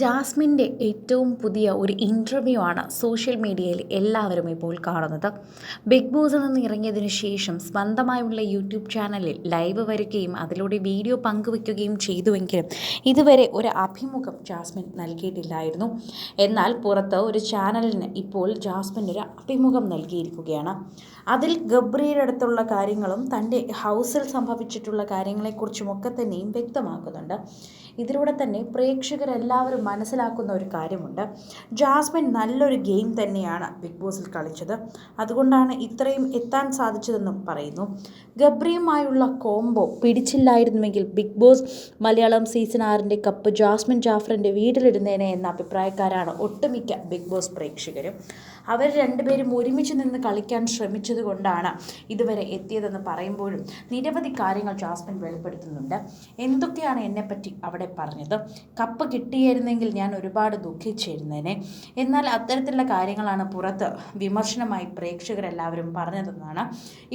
ജാസ്മിന്റെ ഏറ്റവും പുതിയ ഒരു ഇന്റർവ്യൂ ആണ് സോഷ്യൽ മീഡിയയിൽ എല്ലാവരും ഇപ്പോൾ കാണുന്നത്. ബിഗ് ബോസിൽ നിന്ന് ഇറങ്ങിയതിനു ശേഷം സ്വന്തമായുള്ള യൂട്യൂബ് ചാനലിൽ ലൈവ് വരികയും അതിലൂടെ വീഡിയോ പങ്കുവയ്ക്കുകയും ചെയ്തുവെങ്കിലും ഇതുവരെ ഒരു അഭിമുഖം ജാസ്മിൻ നൽകിയിട്ടില്ലായിരുന്നു. എന്നാൽ പുറത്ത് ഒരു ചാനലിന് ഇപ്പോൾ ജാസ്മിൻ ഒരു അഭിമുഖം നൽകിയിരിക്കുകയാണ്. അതിൽ ഗബ്രിയുടെ അടുത്തുള്ള കാര്യങ്ങളും തന്റെ ഹൗസിൽ സംഭവിച്ചിട്ടുള്ള കാര്യങ്ങളെക്കുറിച്ചുമൊക്കെ തന്നെയും വ്യക്തമാക്കുന്നുണ്ട്. ഇതിലൂടെ തന്നെ പ്രേക്ഷകരെല്ലാവരും മനസ്സിലാക്കുന്ന ഒരു കാര്യമുണ്ട്. ജാസ്മിൻ നല്ലൊരു ഗെയിം തന്നെയാണ് ബിഗ് ബോസിൽ കളിച്ചത്. അതുകൊണ്ടാണ് ഇത്രയും എത്താൻ സാധിച്ചതെന്നും പറയുന്നു. ഗബ്രിയുമായുള്ള കോംബോ പിടിച്ചില്ലായിരുന്നുവെങ്കിൽ ബിഗ് ബോസ് മലയാളം സീസൺ ആറിന്റെ കപ്പ് ജാസ്മിൻ ജാഫറിന്റെ വീട്ടിലിടുന്നേനെ എന്ന അഭിപ്രായക്കാരാണ് ഒട്ടുമിക്ക ബിഗ് ബോസ് പ്രേക്ഷകരും. അവർ രണ്ടുപേരും ഒരുമിച്ച് നിന്ന് കളിക്കാൻ ശ്രമിച്ചത് കൊണ്ടാണ് ഇതുവരെ എത്തിയതെന്ന് പറയുമ്പോഴും നിരവധി കാര്യങ്ങൾ ജാസ്മിൻ വെളിപ്പെടുത്തുന്നുണ്ട്. എന്തൊക്കെയാണ് എന്നെപ്പറ്റി അവിടെ പറഞ്ഞത്? കപ്പ് കിട്ടിയിരുന്നെങ്കിൽ ഞാൻ ഒരുപാട് ദുഃഖിച്ചിരുന്നേനെ. എന്നാൽ അത്തരത്തിലുള്ള കാര്യങ്ങളാണ് പുറത്ത് വിമർശനമായി പ്രേക്ഷകരെല്ലാവരും പറഞ്ഞതെന്നാണ്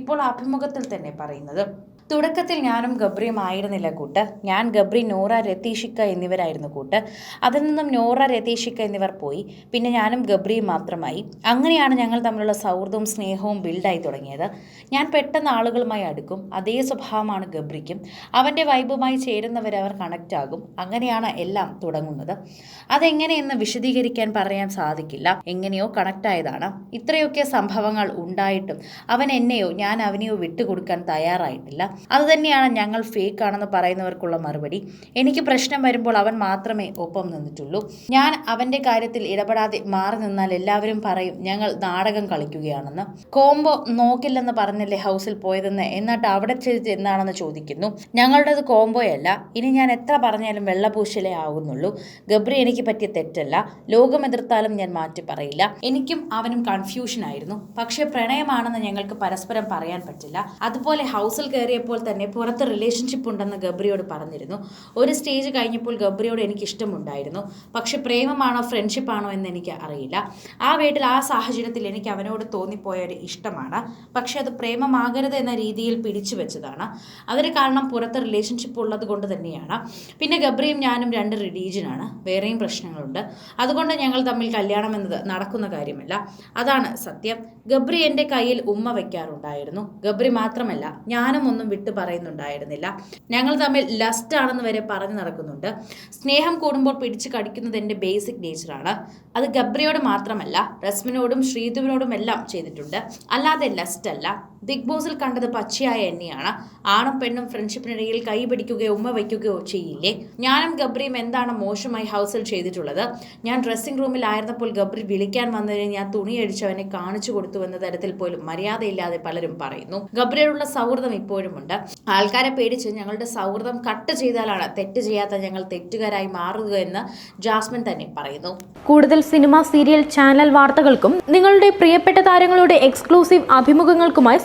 ഇപ്പോൾ അഭിമുഖത്തിൽ തന്നെ പറയുന്നത്. തുടക്കത്തിൽ ഞാനും ഗബ്രിയും ആയിരുന്നില്ല കൂട്ട്. ഞാൻ ഗബ്രി നോറ രതീഷിക്ക എന്നിവരായിരുന്നു കൂട്ട്. അതിൽ നിന്നും നോറ രതീഷിക്ക എന്നിവർ പോയി. പിന്നെ ഞാനും ഗബ്രിയും മാത്രമായി. അങ്ങനെയാണ് ഞങ്ങൾ തമ്മിലുള്ള സൗഹൃദവും സ്നേഹവും ബിൽഡായി തുടങ്ങിയത്. ഞാൻ പെട്ടെന്ന് ആളുകളുമായി അടുക്കും. അതേ സ്വഭാവമാണ് ഗബ്രിക്കും. അവന്റെ വൈബുമായി ചേരുന്നവർ അവർ കണക്റ്റ് ആകും. അങ്ങനെയാണ് എല്ലാം തുടങ്ങുന്നത്. അതെങ്ങനെയെന്ന് വിശദീകരിക്കാൻ പറയാൻ സാധിക്കില്ല. എങ്ങനെയോ കണക്റ്റ് ആയതാണ്. ഇത്രയൊക്കെ സംഭവങ്ങൾ ഉണ്ടായിട്ടും അവൻ എന്നെയോ ഞാൻ അവനെയോ വിട്ടുകൊടുക്കാൻ തയ്യാറായിട്ടില്ല. അതുതന്നെയാണ് ഞങ്ങൾ ഫേക്ക് ആണെന്ന് പറയുന്നവർക്കുള്ള മറുപടി. എനിക്ക് പ്രശ്നം വരുമ്പോൾ അവൻ മാത്രമേ ഒപ്പം നിന്നിട്ടുള്ളൂ. ഞാൻ അവന്റെ കാര്യത്തിൽ ഇടപെടാതെ മാറി നിന്നാൽ എല്ലാവരും പറയും ഞങ്ങൾ നാടകം കളിക്കുകയാണെന്ന്. കോംബോ നോക്കില്ലെന്ന് പറഞ്ഞല്ലേ ഹൗസിൽ പോയതെന്ന്? എന്നിട്ട് അവിടെ ചെയ്ത് എന്താണെന്ന് ചോദിക്കുന്നു. ഞങ്ങളുടേത് കോംബോയല്ല. ഇനി ഞാൻ എത്ര പറഞ്ഞാലും വെള്ളപൂശലേ ആകുന്നുള്ളൂ ഗബ്രി എനിക്ക് പറ്റിയ തെറ്റല്ല. ലോകം എതിർത്താലും ഞാൻ മാറ്റി പറയില്ല. എനിക്കും അവനും കൺഫ്യൂഷൻ ആയിരുന്നു. പക്ഷേ പ്രണയമാണെന്ന് ഞങ്ങൾക്ക് പരസ്പരം പറയാൻ പറ്റില്ല. അതുപോലെ ഹൗസിൽ കയറിയപ്പോൾ തന്നെ പുറത്ത് റിലേഷൻഷിപ്പ് ഉണ്ടെന്ന് ഗബ്രിയോട് പറഞ്ഞിരുന്നു. ഒരു സ്റ്റേജ് കഴിഞ്ഞപ്പോൾ ഗബ്രിയോട് എനിക്ക് ഇഷ്ടമുണ്ടായിരുന്നു പക്ഷെ പ്രേമമാണോ ഫ്രണ്ട്ഷിപ്പാണോ എന്ന് എനിക്ക് അറിയില്ല. ആ വീട്ടിൽ ആ സാഹചര്യത്തിൽ എനിക്ക് അവനോട് തോന്നിപ്പോയ ഒരു ഇഷ്ടമാണ്. പക്ഷെ അത് പ്രേമമാകരുത് എന്ന രീതിയിൽ പിടിച്ചു വെച്ചതാണ്. അതിന് കാരണം പുറത്ത് റിലേഷൻഷിപ്പ് ഉള്ളത് കൊണ്ട് തന്നെയാണ്. പിന്നെ ഗബ്രിയും ഞാനും രണ്ട് റിലീജിയനാണ് വേറെയും പ്രശ്നങ്ങളുണ്ട്. അതുകൊണ്ട് ഞങ്ങൾ തമ്മിൽ കല്യാണം എന്നത് നടക്കുന്ന കാര്യമല്ല. അതാണ് സത്യം. ഗബ്രി എന്റെ കയ്യിൽ ഉമ്മ വയ്ക്കാറുണ്ടായിരുന്നു ഗബ്രി മാത്രമല്ല ഞാനും ഒന്നും വിട്ടു പറയുന്നുണ്ടായിരുന്നില്ല. ഞങ്ങൾ തമ്മിൽ ലസ്റ്റ് ആണെന്ന് വരെ പറഞ്ഞു നടക്കുന്നുണ്ട്. സ്നേഹം കൂടുമ്പോൾ പിടിച്ചു കടിക്കുന്നത് എന്റെ ബേസിക് നേച്ചറാണ് അത് ഗബ്രിയോട് മാത്രമല്ല റസ്മിനോടും ശ്രീധുവിനോടും എല്ലാം ചെയ്തിട്ടുണ്ട്. അല്ലാതെ ലസ്റ്റ് അല്ല. ബിഗ് ബോസിൽ കണ്ടത് പച്ചയായ എന്നെയാണ് ആണും പെണ്ണും ഫ്രണ്ട്ഷിപ്പിനിടയിൽ കൈ പിടിക്കുകയോ ഉമ്മ വയ്ക്കുകയോ ചെയ്യില്ലേ? ഞാനും ഗബ്രിയും എന്താണ് മോശമായി ഹൗസിൽ ചെയ്തിട്ടുള്ളത്? ഞാൻ ഡ്രസ്സിംഗ് റൂമിൽ ആയിരുന്നപ്പോൾ ഗബ്രി വിളിക്കാൻ വന്നതിന് ഞാൻ തുണി അടിച്ചവനെ കാണിച്ചു കൊടുത്തു എന്ന തരത്തിൽ പോലും മര്യാദയില്ലാതെ പലരും പറയുന്നു. ഗബ്രിയോടുള്ള സൗഹൃദം ഇപ്പോഴുമുണ്ട്. ആൾക്കാരെ പേടിച്ച് ഞങ്ങളുടെ സൗഹൃദം കട്ട് ചെയ്താലാണ് തെറ്റ് ചെയ്യാത്ത ഞങ്ങൾ തെറ്റുകാരായി മാറുക എന്ന് ജാസ്മിൻ തന്നെ പറയുന്നു. കൂടുതൽ സിനിമ സീരിയൽ ചാനൽ വാർത്തകൾക്കും നിങ്ങളുടെ പ്രിയപ്പെട്ട താരങ്ങളുടെ എക്സ്ക്ലൂസീവ് അഭിമുഖങ്ങൾക്കുമായി